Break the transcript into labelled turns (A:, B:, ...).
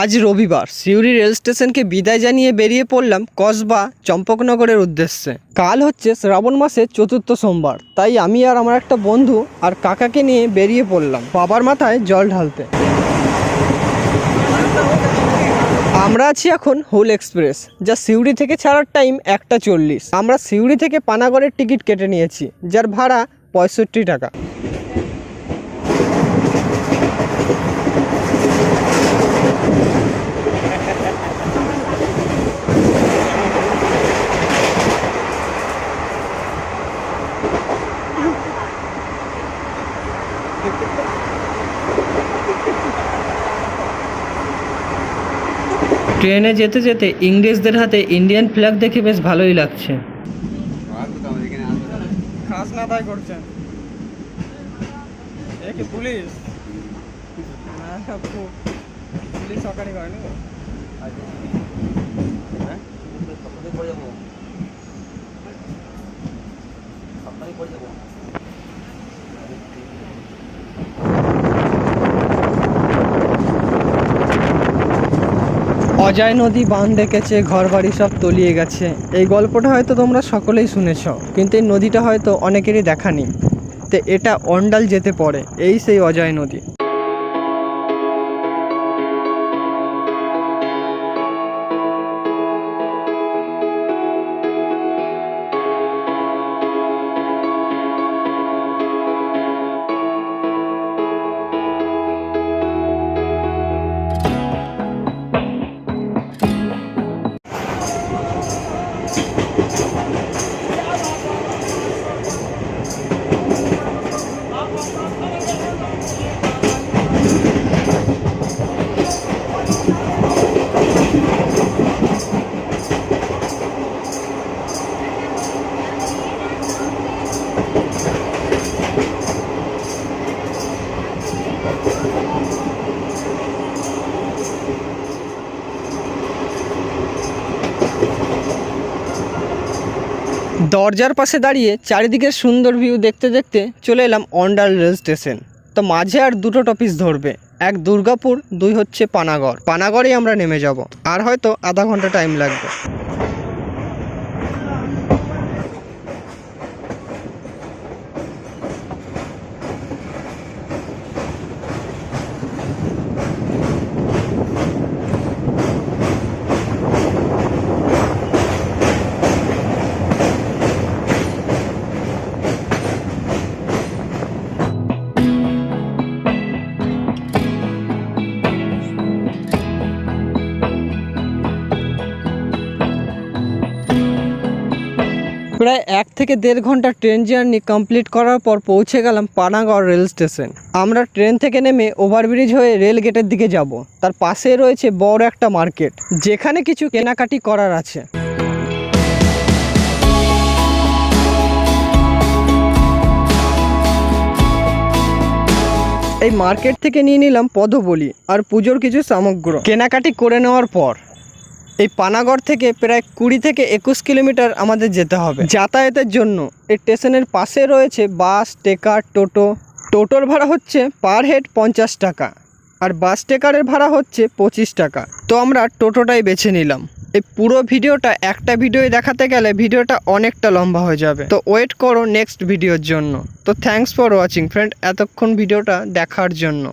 A: আজ রবিবার সিউড়ি রেল স্টেশনকে বিদায় জানিয়ে বেরিয়ে পড়লাম কসবা চম্পকনগরের উদ্দেশ্যে। কাল হচ্ছে শ্রাবণ মাসের চতুর্থ সোমবার, তাই আমি আর আমার একটা বন্ধু আর কাকাকে নিয়ে বেরিয়ে পড়লাম বাবার মাথায় জল ঢালতে। আমরা আছি এখন হুল এক্সপ্রেস, যা সিউড়ি থেকে ছাড়ার টাইম একটা চল্লিশ। আমরা সিউড়ি থেকে পানাগড়ের টিকিট কেটে নিয়েছি, যার ভাড়া পঁয়ষট্টি টাকা। ট্রেনে যেতে যেতে ইংরেজদের হাতে ইন্ডিয়ান ফ্ল্যাগ দেখে বেশ ভালোই লাগছে। খাস না তাই করছেন। কি পুলিশ? না পুলিশ সরকারি অজয় নদী বাঁধ দেখেছে ঘর বাড়ি সব তলিয়ে গেছে। এই গল্পটা হয়তো তোমরা সকলেই শুনেছ, কিন্তু এই নদীটা হয়তো অনেকেরই দেখা নেই। তো এটা অন্ডাল যেতে পড়ে, এই সেই অজয় নদী। দরজার পাশে দাঁড়িয়ে চারিদিকের সুন্দর ভিউ দেখতে দেখতে চলে এলাম অন্ডাল রেল স্টেশন তো মাঝে আর দুটো টপিস ধরবে। এক দুর্গাপুর, দুই হচ্ছে পানাগড়। পানাগড়েই আমরা নেমে যাব। আর হয়তো আধা ঘণ্টা টাইম লাগবে। প্রায় এক থেকে দেড় ঘণ্টা ট্রেন জার্নি কমপ্লিট করার পর পৌঁছে গেলাম পানাগড় রেল স্টেশন। আমরা ট্রেন থেকে নেমে ওভারব্রিজ হয়ে রেল গেটের দিকে যাব। তার পাশে রয়েছে বড় একটা মার্কেট, যেখানে কিছু কেনাকাটি করার আছে। এই মার্কেট থেকে নিয়ে নিলাম পদবলি আর পুজোর কিছু সামগ্র। কেনাকাটি করে নেওয়ার পর এই পানাগড় থেকে প্রায় কুড়ি থেকে একুশ কিলোমিটার আমাদের যেতে হবে। যাতায়াতের জন্য এই স্টেশনের পাশে রয়েছে বাস, টেকার, টোটো। টোটোর ভাড়া হচ্ছে পার হেড পঞ্চাশ টাকা আর বাস টেকারের ভাড়া হচ্ছে পঁচিশ টাকা। তো আমরা টোটোটাই বেছে নিলাম। এই পুরো ভিডিওটা একটা ভিডিও দেখাতে গেলে ভিডিওটা অনেকটা লম্বা হয়ে যাবে। তো ওয়েট করো নেক্সট ভিডিওর জন্য। তো থ্যাঙ্কস ফর ওয়াচিং ফ্রেন্ড, এতক্ষণ ভিডিওটা দেখার জন্য।